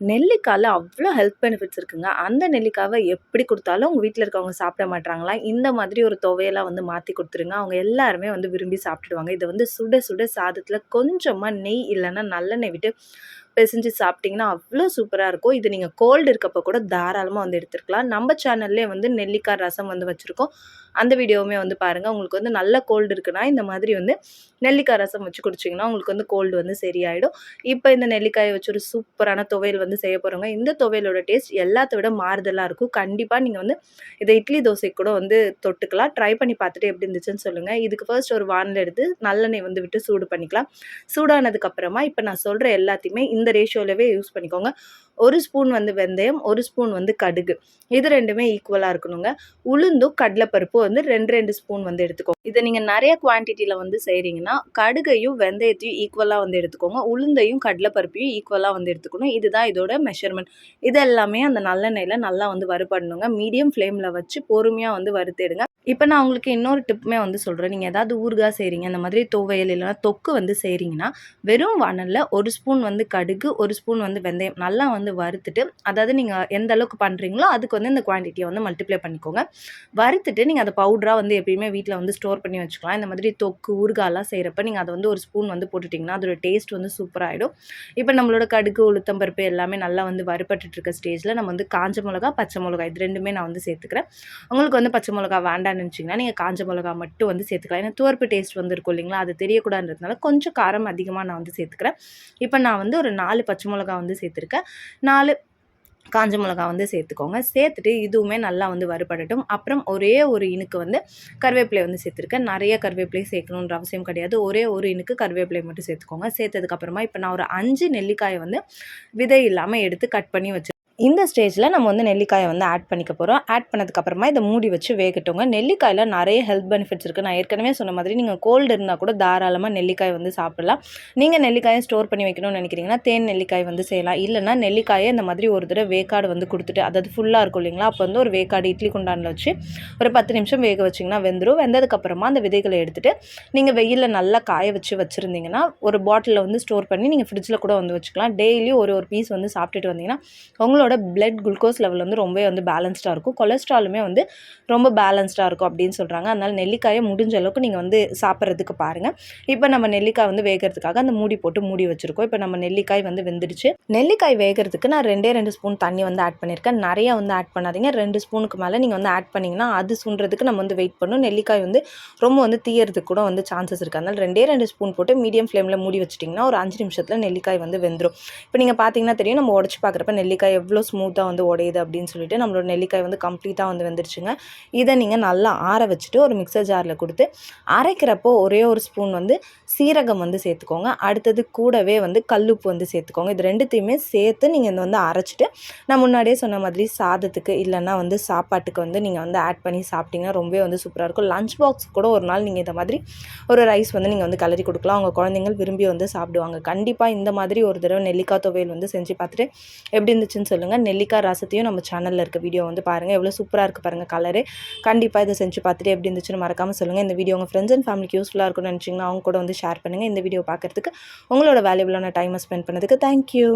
நெல்லிக்காயில் அவ்வளோ health benefits இருக்குங்க. அந்த நெல்லிக்காவை எப்படி கொடுத்தாலும் உங்கள் வீட்டில் இருக்கவங்க சாப்பிட மாட்டாங்களா இந்த மாதிரி ஒரு துவையெல்லாம் வந்து மாற்றி கொடுத்துருங்க அவங்க எல்லாருமே வந்து விரும்பி சாப்பிட்டுடுவாங்க. இதை வந்து சுட சுட சாதத்தில் கொஞ்சமாக நெய் இல்லைன்னா நல்லெண்ணெய் விட்டு பெசஞ்சு சாப்பிட்டீங்கன்னா, அவ்வளோ சூப்பராக இருக்கும். இது நீங்கள் கோல்டு இருக்கப்போ கூட தாராளமாக வந்து எடுத்துருக்கலாம் நம்ம சேனல்லே வந்து நெல்லிக்காய் ரசம் வந்து வச்சுருக்கோம் அந்த வீடியோவுமே வந்து பாருங்கள் உங்களுக்கு வந்து நல்ல கோல்டு இருக்குன்னா, இந்த மாதிரி வந்து நெல்லிக்காய் ரசம் வச்சு குடிச்சிங்கன்னா, உங்களுக்கு வந்து கோல்டு வந்து சரியாயிடும். இப்போ இந்த நெல்லிக்காயை வச்சு ஒரு சூப்பரான துவையல் வந்து செய்ய போகிறோங்க இந்த துவையலோட டேஸ்ட் எல்லாத்த விட மாறுதலாக இருக்கும். கண்டிப்பாக நீங்கள் வந்து இதை இட்லி, தோசை கூட வந்து தொட்டுக்கலாம். ட்ரை பண்ணி பார்த்துட்டு எப்படி இருந்துச்சுன்னு சொல்லுங்கள் இதுக்கு ஃபர்ஸ்ட் ஒரு வானில் எடுத்து நல்லெண்ணெய் வந்து விட்டு சூடு பண்ணிக்கலாம். சூடானதுக்கப்புறமா இப்போ நான் சொல்கிற எல்லாத்தையுமே இந்த இந்த ரேஷியோலவே யூஸ் பண்ணிக்கோங்க. ஒரு ஸ்பூன் வந்து வெந்தயம், ஒரு ஸ்பூன் வந்து கடுகு. இது ரெண்டுமே ஈக்குவலாக இருக்கணுங்க. உளுந்தும், கடலைப்பருப்பு வந்து 2, 2 ஸ்பூன் வந்து எடுத்துக்கோங்க. இதை நீங்கள் நிறைய குவான்டிட்டியில் வந்து செய்கிறீங்கன்னா கடுகையும், வெந்தயத்தையும் ஈக்குவலாக வந்து எடுத்துக்கோங்க. உளுந்தையும், கடலைப்பருப்பையும் ஈக்குவலாக வந்து எடுத்துக்கணும். இதுதான் இதோட மெஷர்மெண்ட் இது எல்லாமே அந்த நல்லெண்ணெயில் நல்லா வந்து வறுபடணுங்க. மீடியம் ஃப்ளேமில் வச்சு பொறுமையாக வந்து வறுத்தெடுங்க. இப்போ நான் உங்களுக்கு இன்னொரு டிப்புமே வந்து சொல்கிறேன் நீங்கள் ஏதாவது ஊறுகாய் செய்கிறீங்க இந்த மாதிரி துவையல் இல்லைன்னா தொக்கு வந்து செய்கிறீங்கன்னா வெறும் வானல்ல 1 ஸ்பூன் வந்து கடுகு, ஒரு ஸ்பூன் வந்து வெந்தயம் நல்லா வந்து வறுத்துட்டு, அதாவது நீங்கள் எந்த அளவுக்கு பண்ணுறீங்களோ அதுக்கு வந்து இந்த குவான்டிட்டியை வந்து மல்டிப்ளை பண்ணிக்கோங்க. வறுத்துட்டு நீங்கள் அதை பவுடராக வந்து எப்பயுமே வீட்டில் வந்து ஸ்டோர் பண்ணி வச்சுக்கலாம். இந்த மாதிரி தொக்கு, ஊறுகாயெல்லாம் செய்கிறப்ப நீங்கள் அதை வந்து ஒரு ஸ்பூன் வந்து போட்டுட்டிங்கன்னா அதோட டேஸ்ட் வந்து சூப்பராகிடும் இப்போ நம்மளோட கடுகு, உளுத்தம் பருப்பு எல்லாமே நல்லா வந்து வறுபட்டுட்டு இருக்க ஸ்டேஜில் நம்ம வந்து காஞ்ச மிளகா, பச்சை மிளகா இது ரெண்டுமே நான் வந்து சேர்த்துக்கிறேன். உங்களுக்கு வந்து பச்சை மிளகா வேண்டாம் வேண்டாம்னு வச்சிங்கன்னா நீங்கள் காஞ்ச மிளகா மட்டும் வந்து சேர்த்துக்கலாம். ஏன்னா துவர்ப்பு டேஸ்ட் வந்துருக்கும் இல்லைங்களா? அது தெரியக்கூடாதுன்றதுனால கொஞ்சம் காரம் அதிகமாக நான் வந்து சேர்த்துக்கிறேன். இப்போ நான் வந்து ஒரு நாலு பச்சை மிளகா வந்து சேர்த்துருக்கேன். நாலு காஞ்ச மிளகா வந்து சேர்த்துக்கோங்க. சேர்த்துட்டு இதுவுமே நல்லா வந்து வறுபடட்டும். அப்புறம் ஒரே ஒரு இனுக்கு வந்து கருவேப்பிலை வந்து சேர்த்துருக்கேன். நிறைய கருவேப்பிலை சேர்க்கணுன்ற அவசியம் கிடையாது. ஒரே ஒரு இனுக்கு கருவேப்பிலை மட்டும் சேர்த்துக்கோங்க. சேர்த்ததுக்கப்புறமா இப்போ நான் ஒரு அஞ்சு நெல்லிக்காயை வந்து விதை இல்லாமல் எடுத்து கட் பண்ணி வச்சு இந்த ஸ்டேஜில் நம்ம வந்து நெல்லிக்காயை வந்து ஆட் பண்ணிக்க போகிறோம் ஆட் பண்ணதுக்கப்புறமா இதை மூடி வச்சு வேகட்டுங்க. நெல்லிக்காயில் நிறைய ஹெல்த் பெனிஃபிட்ஸ் இருக்குது நான் ஏற்கனவே சொன்ன மாதிரி நீங்கள் கோல்டு இருந்தால் கூட தாராளமாக நெல்லிக்காய் வந்து சாப்பிடலாம். நீங்கள் நெல்லிக்காயை ஸ்டோர் பண்ணி வைக்கணும்னு நினைக்கிறீங்கன்னா தேன் நெல்லிக்காய் வந்து செய்யலாம். இல்லைனா நெல்லிக்காயை இந்த மாதிரி ஒரு தடவை வேக்காடு வந்து கொடுத்துட்டு அதாவது ஃபுல்லாக இருக்கும் இல்லைங்களா? அப்போ வந்து ஒரு வேக்காடு இட்லி குண்டானில் வச்சு ஒரு 10 நிமிஷம் வேக வச்சீங்கன்னா வெந்துடும் வெந்ததுக்கப்புறமா அந்த விதைகளை எடுத்துகிட்டு நீங்கள் வெயிலில் நல்லா காய வச்சு வச்சுருந்தீங்கன்னா ஒரு பாட்டிலில் வந்து ஸ்டோர் பண்ணி நீங்கள் ஃப்ரிட்ஜில் கூட வந்து வச்சுக்கலாம். டெய்லி ஒரு ஒரு பீஸ் வந்து சாப்பிட்டுட்டு வந்தீங்கன்னா, உங்களோட பிளட் குளுக்கோஸ் லெவல் வந்து ரொம்பவே வந்து பேலன்ஸ்டாக இருக்கும். கொலஸ்ட்ராலுமே வந்து ரொம்ப பேலன்ஸ்டாக இருக்கும் அப்படின்னு சொல்கிறாங்க அதனால் நெல்லிக்காயை முடிஞ்ச அளவுக்கு நீங்கள் வந்து சாப்பிட்றதுக்கு பாருங்கள் இப்போ நம்ம நெல்லிக்காய் வந்து வேகறதுக்காக அந்த மூடி போட்டு மூடி வச்சுருக்கோம் இப்போ நம்ம நெல்லிக்காய் வந்து வெந்துடுச்சு. நெல்லிக்காய் வேகறதுக்கு நான் 2டே 2 ஸ்பூன் தண்ணி வந்து ஆட் பண்ணியிருக்கேன். நிறையா வந்து ஆட் பண்ணாதீங்க. ரெண்டு ஸ்பூனுக்கு மேலே நீங்கள் வந்து ஆட் பண்ணிங்கன்னா அது சுண்டுறதுக்கு நம்ம வந்து வெயிட் பண்ணணும். நெல்லிக்காய் வந்து ரொம்ப வந்து தீயறதுக்கு கூட வந்து சான்சஸ் இருக்குது அதனால் ரெண்டே ரெண்டு ஸ்பூன் போட்டு மீடியம் ஃப்ளேமில் மூடி வச்சிட்டிங்கன்னா ஒரு அஞ்சு நிமிஷத்தில் நெல்லிக்காய் வந்து வெந்துடும் இப்போ நீங்கள் பார்த்தீங்கன்னா தெரியும். நம்ம உடச்சி பார்க்குறப்ப நெல்லிக்காய் எவ்வளோ எவ்வளோ ஸ்மூத்தாக வந்து உடையுது அப்படின்னு சொல்லிட்டு, நம்மளோட நெல்லிக்காய் வந்து கம்ப்ளீட்டாக வந்து வந்துருச்சுங்க இதை நீங்கள் நல்லா ஆற வச்சுட்டு ஒரு மிக்ஸர் ஜாரில் கொடுத்து அரைக்கிறப்போ ஒரே ஒரு ஸ்பூன் வந்து சீரகம் வந்து சேர்த்துக்கோங்க. அடுத்தது கூடவே வந்து கல்லுப்பு வந்து சேர்த்துக்கோங்க. இது ரெண்டுத்தையுமே சேர்த்து நீங்கள் இதை வந்து அரைச்சிட்டு நான் முன்னாடியே சொன்ன மாதிரி சாதத்துக்கு இல்லைன்னா வந்து சாப்பாட்டுக்கு வந்து நீங்கள் வந்து ஆட் பண்ணி சாப்பிட்டீங்கன்னா, ரொம்பவே வந்து சூப்பராக இருக்கும். லஞ்ச் பாக்ஸ் கூட ஒரு நாள் நீங்கள் இந்த மாதிரி ஒரு ரைஸ் வந்து நீங்கள் வந்து கலரி கொடுக்கலாம் அவங்க குழந்தைங்கள் விரும்பி வந்து சாப்பிடுவாங்க. கண்டிப்பாக இந்த மாதிரி ஒரு தடவை நெல்லிக்காய் துவையல் வந்து செஞ்சு பார்த்துட்டு எப்படி இருந்துச்சுன்னு சொல்லுங்கள் நெல்லிக்காய் ரசத்தையும் நம்ம சேனல்ல இருக்க வீடியோ வந்து பாருங்க. எவ்வளோ சூப்பராக இருக்கு பாருங்க கலரு. கண்டிப்பாக இதை செஞ்சு பார்த்துட்டு எப்படி இருந்துச்சுன்னு மறக்காமல் சொல்லுங்க. இந்த வீடியோ உங்க ஃப்ரெண்ட்ஸ் அண்ட் ஃபேமிலிக்கு யூஸ்ஃபுல்லாக இருக்கும்னு நினச்சிங்கன்னா அவங்க கூட வந்து ஷேர் பண்ணுங்க. இந்த வீடியோ பார்க்கறதுக்கு உங்களோட வேல்யூபிளான டைமை ஸ்பெண்ட் பண்ணதுக்கு தேங்க் யூ.